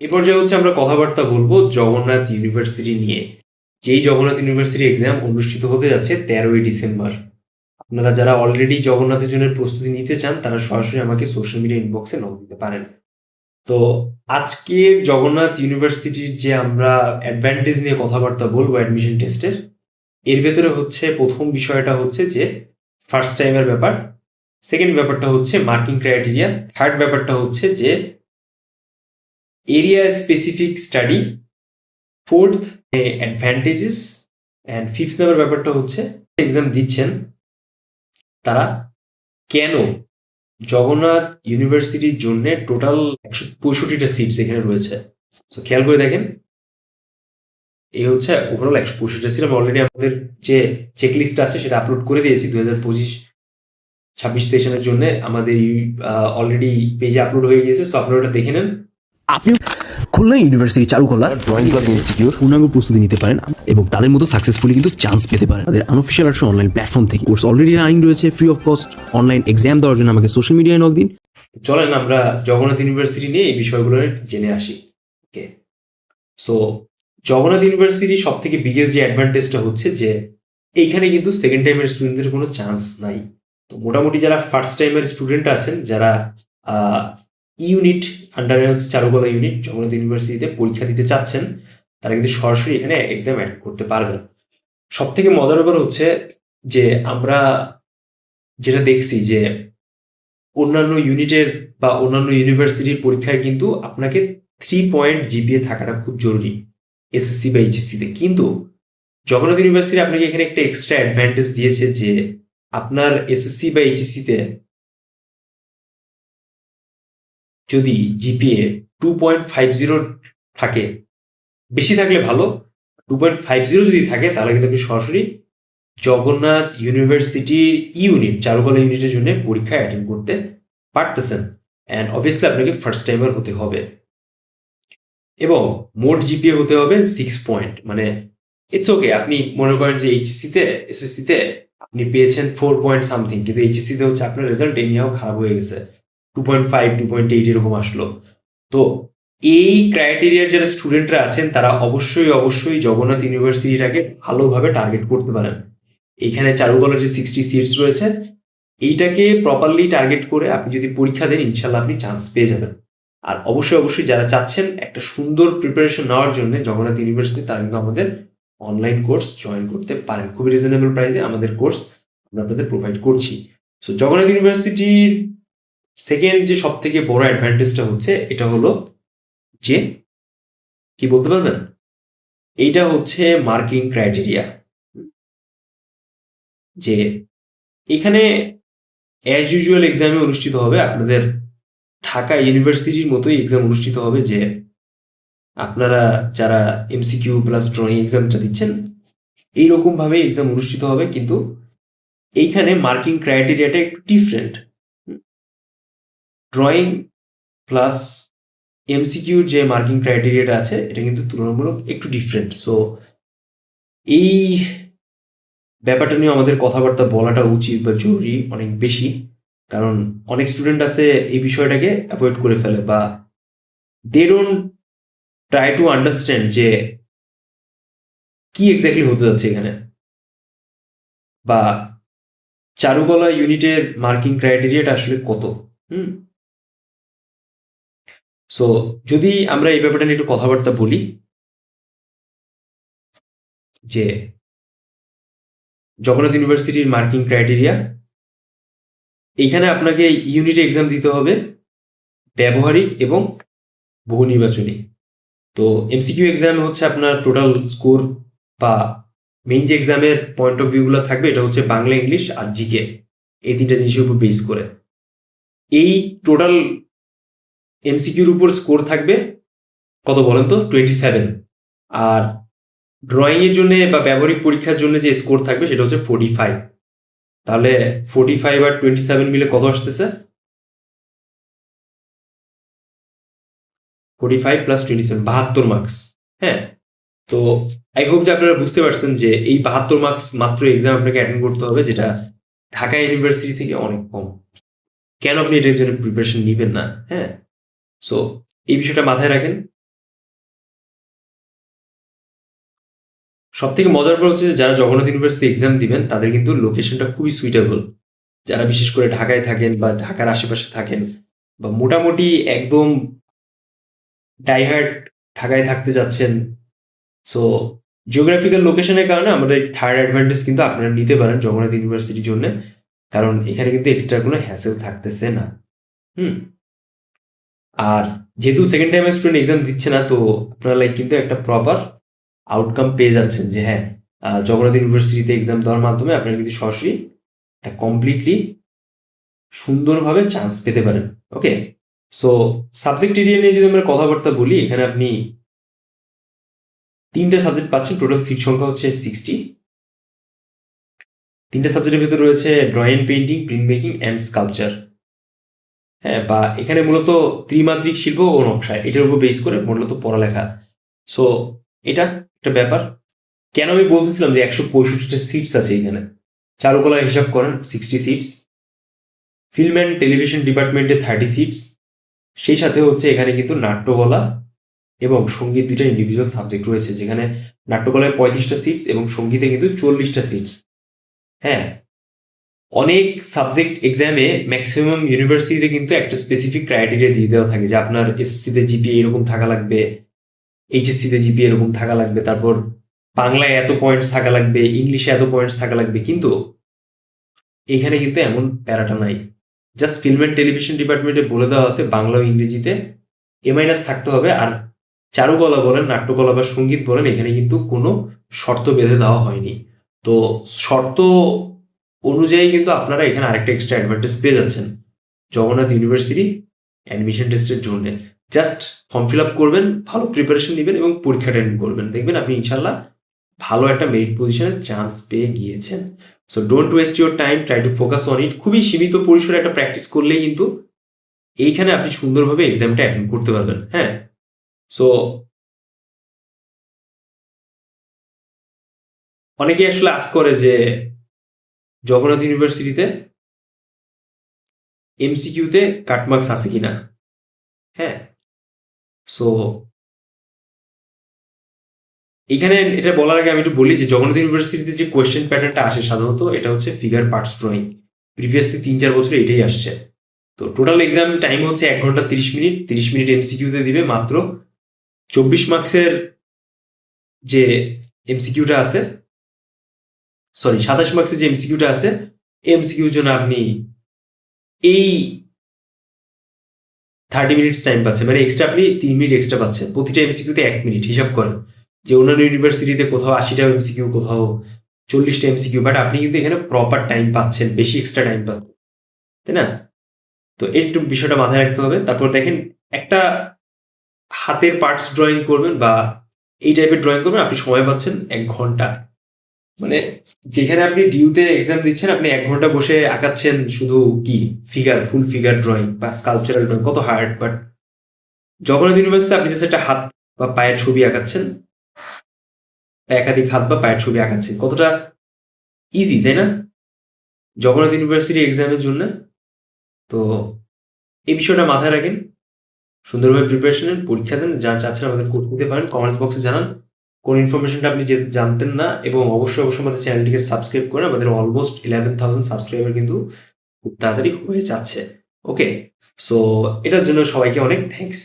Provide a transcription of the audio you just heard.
এ পর্যায়ে হচ্ছে আমরা কথাবার্তা বলব জগন্নাথ ইউনিভার্সিটি নিয়ে। যেই জগন্নাথ ইউনিভার্সিটি এক্সাম অনুষ্ঠিত হতে যাচ্ছে তেরোই ডিসেম্বর। আপনারা যারা অলরেডি জগন্নাথের জন্য প্রস্তুতি নিতে চান, তারা সরাসরি আমাকে সোশ্যাল মিডিয়া ইনবক্সে নক দিতে পারেন। তো আজকে জগন্নাথ ইউনিভার্সিটির যে আমরা অ্যাডভান্টেজ নিয়ে কথাবার্তা বলব অ্যাডমিশন টেস্টের এর ভেতরে হচ্ছে প্রথম বিষয়টা হচ্ছে যে ফার্স্ট টাইমের ব্যাপার সেকেন্ড ব্যাপারটা হচ্ছে মার্কিং ক্রাইটেরিয়া থার্ড ব্যাপারটা হচ্ছে যে area specific study fourth advantages and fifth number ব্যাপারটা হচ্ছে এক্সাম দিচ্ছেন, তারা কেন জগন্নাথ ইউনিভার্সিটির জন্য টোটাল একশো পঁয়ষট্টিটা সিটস এখানে রয়েছে? তো খেয়াল করে দেখেন এই হচ্ছে ওভারঅল একশো পঁয়ষট্টি সিট আমি অলরেডি আমাদের যে চেকলিস্ট আছে, সেটা আপলোড করে দিয়েছি দু হাজার পঁচিশ, ছাব্বিশ সেশনের জন্য আমাদের অলরেডি পেজে আপলোড হয়ে গিয়েছে সো আপনারা ওটা দেখে নেন। আপনি খুলনা ইউনিভার্সিটি চারুকলা ড্রয়িং ক্লাস ইনস্টিটিউট পূর্ণাঙ্গ প্রস্তুতি নিতে পারেন এবং তাদের মতো সাকসেসফুলি কিন্তু চান্স পেতে পারেন। তাদের আনঅফিসিয়াল একটা অনলাইন প্ল্যাটফর্ম থেকে। কোর্স অলরেডি রানিং রয়েছে free of cost online exam দেওয়ার জন্য আমাকে সোশ্যাল মিডিয়ায় নক দিন। চলেন আমরা জগন্নাথ ইউনিভার্সিটি নিয়ে এই বিষয়গুলো জেনে আসি। ওকে সো জগন্নাথ ইউনিভার্সিটি সব থেকে বিগেস্ট যে অ্যাডভান্টেজটা হচ্ছে যে এইখানে কিন্তু সেকেন্ড টাইমের স্টুডেন্টদের কোনো চান্স নাই। তো মোটামুটি যারা ফার্স্ট টাইমের স্টুডেন্ট আছেন যারা ইউনিট আন্ডারে হচ্ছে চারুকলা ইউনিট জগন্নাথ ইউনিভার্সিটিতে পরীক্ষা দিতে চাচ্ছেন, তারা কিন্তু সরাসরি এখানে এক্সাম অ্যাড করতে পারবেন। সব থেকে মজার ব্যাপার হচ্ছে যে আমরা যেটা দেখছি যে অন্যান্য ইউনিটের বা অন্যান্য ইউনিভার্সিটির পরীক্ষায় কিন্তু আপনাকে থ্রি পয়েন্ট জিপিএ থাকাটা খুব জরুরি এসএসসি বা এইচএসসিতে কিন্তু জগন্নাথ ইউনিভার্সিটি আপনাকে এখানে একটা এক্সট্রা অ্যাডভান্টেজ দিয়েছে যে আপনার এসএসসি বা এইচএসসিতে যদি GPA two point five zero থাকে, বেশি থাকলে ভালো টু পয়েন্ট ফাইভ জিরো যদি থাকে, তাহলে কিন্তু আপনি সরাসরি জগন্নাথ ইউনিভার্সিটির ইউনিট চারুকলা ইউনিটের জন্য পরীক্ষা অ্যাটেন্ড করতে পারতেছেন। অ্যান্ড অবভিয়াসলি আপনাকে ফার্স্ট টাইমার হতে হবে। এবং মোট জিপিএ হতে হবে সিক্স পয়েন্ট মানে ইটস ওকে আপনি মনে করেন যে এইচএসসিতে এসএসসিতে আপনি পেয়েছেন ফোর পয়েন্ট সামথিং কিন্তু এইচএসসিতে হচ্ছে আপনার রেজাল্ট এনিহাও খারাপ হয়ে গেছে। Two point five two point eight এরকম আসলো। তো এই ক্রাইটেরিয়ার যারা স্টুডেন্টরা আছেন, তারা অবশ্যই অবশ্যই জগন্নাথ ইউনিভার্সিটিটাকে ভালোভাবে টার্গেট করতে পারেন। এখানে চারুকলার যে সিক্সটি সিটস রয়েছে। এইটাকে প্রপারলি টার্গেট করে আপনি যদি পরীক্ষা দেন ইনশাল্লাহ আপনি চান্স পেয়ে যাবেন। আর অবশ্যই অবশ্যই যারা চাচ্ছেন একটা সুন্দর প্রিপারেশন নেওয়ার জন্য, জগন্নাথ ইউনিভার্সিটি তারা কিন্তু আমাদের অনলাইন কোর্স জয়েন করতে পারেন। খুবই রিজনেবল প্রাইসে আমাদের কোর্স আমরা আপনাদের প্রোভাইড করছি। সো জগন্নাথ ইউনিভার্সিটির সেকেন্ড যে সব থেকে বড় অ্যাডভান্টেজটা হচ্ছে, এটা হলো যে, কি বলতে পারবেন? এইটা হচ্ছে মার্কিং ক্রাইটেরিয়া যে এখানে অ্যাজ ইউজুয়াল এক্সামে অনুষ্ঠিত হবে, আপনাদের ঢাকা ইউনিভার্সিটির মতোই এক্সাম অনুষ্ঠিত হবে যে আপনারা যারা এমসিকিউ প্লাস ড্রয়িং এক্সামটা দিচ্ছেন এইরকম ভাবে এক্সাম অনুষ্ঠিত হবে, কিন্তু এইখানে মার্কিং ক্রাইটেরিয়াটা একটু ডিফারেন্ট ড্রয়িং প্লাস এমসিকিউর যে মার্কিং ক্রাইটেরিয়াটা আছে, এটা কিন্তু তুলনামূলক একটু ডিফারেন্ট সো এই ব্যাপারটা নিয়ে আমাদের কথাবার্তা বলাটা উচিত বা জরুরি অনেক বেশি। কারণ অনেক স্টুডেন্ট আছে এই বিষয়টাকে অ্যাভয়েড করে ফেলে বা they don't try to understand যে কি এক্স্যাক্টলি হতে যাচ্ছে এখানে। বা চারুকলা ইউনিটের মার্কিং ক্রাইটেরিয়াটা আসলে কত? হুম? সো যদি আমরা এই ব্যাপারটা নিয়ে একটু কথাবার্তা বলি, যে জগন্নাথ ইউনিভার্সিটির মার্কিং ক্রাইটেরিয়া, এইখানে আপনাকে ইউনিট এক্সাম দিতে হবে ব্যবহারিক এবং বহু নির্বাচনী তো এমসিকিউ এক্সামে হচ্ছে আপনার টোটাল স্কোর বা মেইন যে এক্সামের পয়েন্ট অফ ভিউগুলো থাকবে, এটা হচ্ছে বাংলা, ইংলিশ আর জিকে এই তিনটা জিনিসের উপর বেস করে। এই টোটাল এমসিকিউর উপর স্কোর থাকবে কত বলেন তো? টোয়েন্টি সেভেন আর ড্রয়িং এর জন্য বা ব্যবহারিক পরীক্ষার জন্য যে স্কোর থাকবে সেটা হচ্ছে ফোর্টি ফাইভ তাহলে ফোর্টি ফাইভ আর টোয়েন্টি সেভেন মিলে কত আসতেছে? Forty five plus twenty seven বাহাত্তর মার্কস হ্যাঁ? তো আই হোপ যে আপনারা বুঝতে পারছেন যে এই বাহাত্তর মার্কস মাত্র এক্সাম আপনাকে অ্যাটেন্ড করতে হবে, যেটা ঢাকা ইউনিভার্সিটি থেকে অনেক কম। কেন আপনি এটার জন্য প্রিপারেশন নেবেন না? হ্যাঁ? সো এই বিষয়টা মাথায় রাখেন। সব থেকে মজার পর হচ্ছে যারা জগন্নাথ ইউনিভার্সিটি এক্সাম দিবেন, তাদের কিন্তু লোকেশনটা খুবই সুইটেবল যারা বিশেষ করে ঢাকায় থাকেন বা ঢাকার আশেপাশে থাকেন বা মোটামুটি একদম ডাইহার্ট ঢাকায় থাকতে যাচ্ছেন। সো জিওগ্রাফিক্যাল লোকেশনের কারণে আমাদের থার্ড অ্যাডভান্টেজ কিন্তু আপনারা নিতে পারেন জগন্নাথ ইউনিভার্সিটির জন্য, কারণ এখানে কিন্তু এক্সট্রা কোনো হ্যাসেল থাকতেছে না। হুম? আর যেহেতু সেকেন্ড টাইম স্টুডেন্ট এক্সাম দিচ্ছে না, তো আপনারা লাইক কিন্তু একটা প্রপার আউটকাম পেয়ে যাচ্ছেন যে হ্যাঁ জগন্নাথ ইউনিভার্সিটিতে এক্সাম দেওয়ার মাধ্যমে আপনারা কিন্তু সরাসরি একটা কমপ্লিটলি সুন্দরভাবে চান্স পেতে পারেন ওকে সো সাবজেক্ট এরিয়া নিয়ে যদি আমরা কথাবার্তা বলি, এখানে আপনি তিনটা সাবজেক্ট পাচ্ছেন টোটাল সিট সংখ্যা হচ্ছে সিক্সটি তিনটা সাবজেক্টের ভিতরে রয়েছে drawing painting printmaking and sculpture হ্যাঁ বা এখানে মূলত ত্রিমাত্রিক শিল্প ও নকশা, এটার উপর বেস করে মূলত পড়ালেখা। সো এটা একটা ব্যাপার। কেন আমি বলতেছিলাম যে একশো পঁয়ষট্টিটা সিটস আছে এখানে? চারুকলা হিসাব করেন sixty seats film and television ডিপার্টমেন্টে থার্টি সিটস সেই সাথে হচ্ছে এখানে কিন্তু নাট্যকলা এবং সংগীত দুইটা ইন্ডিভিজুয়াল সাবজেক্ট রয়েছে, যেখানে নাট্যকলায় পঁয়ত্রিশটা সিটস এবং সঙ্গীতে কিন্তু চল্লিশটা সিটস হ্যাঁ অনেক সাবজেক্ট এক্সামে ম্যাক্সিমাম ইউনিভার্সিটিতে কিন্তু একটা স্পেসিফিক ক্রাইটেরিয়া দিয়ে দেওয়া থাকে যে আপনার এসএসসিতে জিপিএ এরকম থাকা লাগবে এইচএসসিতে জিপিএ এরকম থাকা লাগবে, তারপর বাংলায় এত পয়েন্টস থাকা লাগবে ইংলিশে এত পয়েন্টস থাকা লাগবে, কিন্তু এখানে কিন্তু এমন প্যারাটা নাই। জাস্ট ফিল্ম অ্যান্ড টেলিভিশন ডিপার্টমেন্টে বলে দেওয়া আছে বাংলা ও ইংরেজিতে এ মাইনাস থাকতে হবে আর চারুকলা বলেন, নাট্যকলা বা সংগীত বলেন, এখানে কিন্তু কোনো শর্ত বেঁধে দেওয়া হয়নি। তো শর্ত অনুযায়ী কিন্তু আপনারা এখানে আরেকটা এক্সট্রা অ্যাডভান্টেজ পেয়ে যাচ্ছেন। জগন্নাথ ইউনিভার্সিটি অ্যাডমিশন টেস্টের জন্য। জাস্ট ফর্ম ফিল আপ করবেন, ভালো প্রিপারেশন নেবেন এবং পরীক্ষা অ্যাটেন্ড করবেন। দেখবেন আপনি ইনশাল্লাহ ভালো একটা মেরিট পজিশনের চান্স পেয়ে গিয়েছেন। So don't waste your time try to focus on it খুবই সীমিত পরিসরে একটা প্র্যাকটিস করলেই কিন্তু এইখানে আপনি সুন্দরভাবে এক্সামটা অ্যাটেন্ড করতে পারবেন। হ্যাঁ? সো অনেকে আসলে আস করে যে জগন্নাথ ইউনিভার্সিটিতে এমসিকিউতে কাটমার্কস আছে কিনা? হ্যাঁ। সো এখানে এটা বলার আগে আমি একটু বলি যে জগন্নাথ ইউনিভার্সিটিতে যে কোয়েশ্চেন প্যাটার্নটা আসে সাধারণত, এটা হচ্ছে ফিগার পার্টস ড্রয়িং প্রিভিয়াসলি তিন চার বছরে এটাই আসছে। তো টোটাল এক্সাম টাইম হচ্ছে এক ঘণ্টা তিরিশ মিনিট। তিরিশ মিনিট এমসিকিউতে দিবে মাত্র চব্বিশ মার্কসের যে এমসিকিউটা আছে সরি সাতাশ মার্কসের যে এমসিকিউটা আছে এমসিকিউর জন্য আপনি এই থার্টি মিনিটস টাইম পাচ্ছেন। মানে এক্সট্রা আপনি তিন মিনিট এক্সট্রা পাচ্ছেন। প্রতিটা এমসিকিউতে এক মিনিট হিসাব করেন। যে অন্যান্য ইউনিভার্সিটিতে কোথাও আশিটা এমসিকিউ কোথাও চল্লিশটা এমসিকিউ বাট আপনি কিন্তু এখানে প্রপার টাইম পাচ্ছেন, বেশি এক্সট্রা টাইম পাচ্ছেন। তাই না? তো একটু বিষয়টা মাথায় রাখতে হবে। তারপর দেখেন, একটা হাতের পার্টস ড্রয়িং করবেন বা এই টাইপের ড্রয়িং করবেন, আপনি সময় পাচ্ছেন এক ঘণ্টা। মানে যেখানে আপনি ডিউতে এক্সাম দিচ্ছেন, আপনি এক ঘণ্টা বসে আঁকাচ্ছেন শুধু কি? ফিগার ফুল ফিগার ড্রয়িং বা স্কাল্পচারাল ড্রয়িং কত হার্ড বাট জগন্নাথ ইউনিভার্সিটি আপনি জাস্ট একটা হাত বা পায়ের ছবি আঁকাচ্ছেন। একাধিক হাত বা পায়ের ছবি আঁকাচ্ছেন। কতটা ইজি তাই না? জগন্নাথ ইউনিভার্সিটি এক্সামের জন্য। তো এই বিষয়টা মাথায় রাখেন। সুন্দরভাবে প্রিপারেশন পরীক্ষা দেন, যা চাচ্ছেন আমাদের কোর্স নিতে পারেন। কমেন্টস বক্সে জানান। কোন ইনফরমেশনটা আপনি যে জানতেন না, এবং অবশ্যই অবশ্যই আমাদের চ্যানেলটিকে সাবস্ক্রাইব করে আমাদের অলমোস্ট ইলেভেন থাউজেন্ড সাবস্ক্রাইবার কিন্তু খুব তাড়াতাড়ি হয়ে যাচ্ছে। ওকে সো এটার জন্য সবাইকে অনেক থ্যাঙ্কস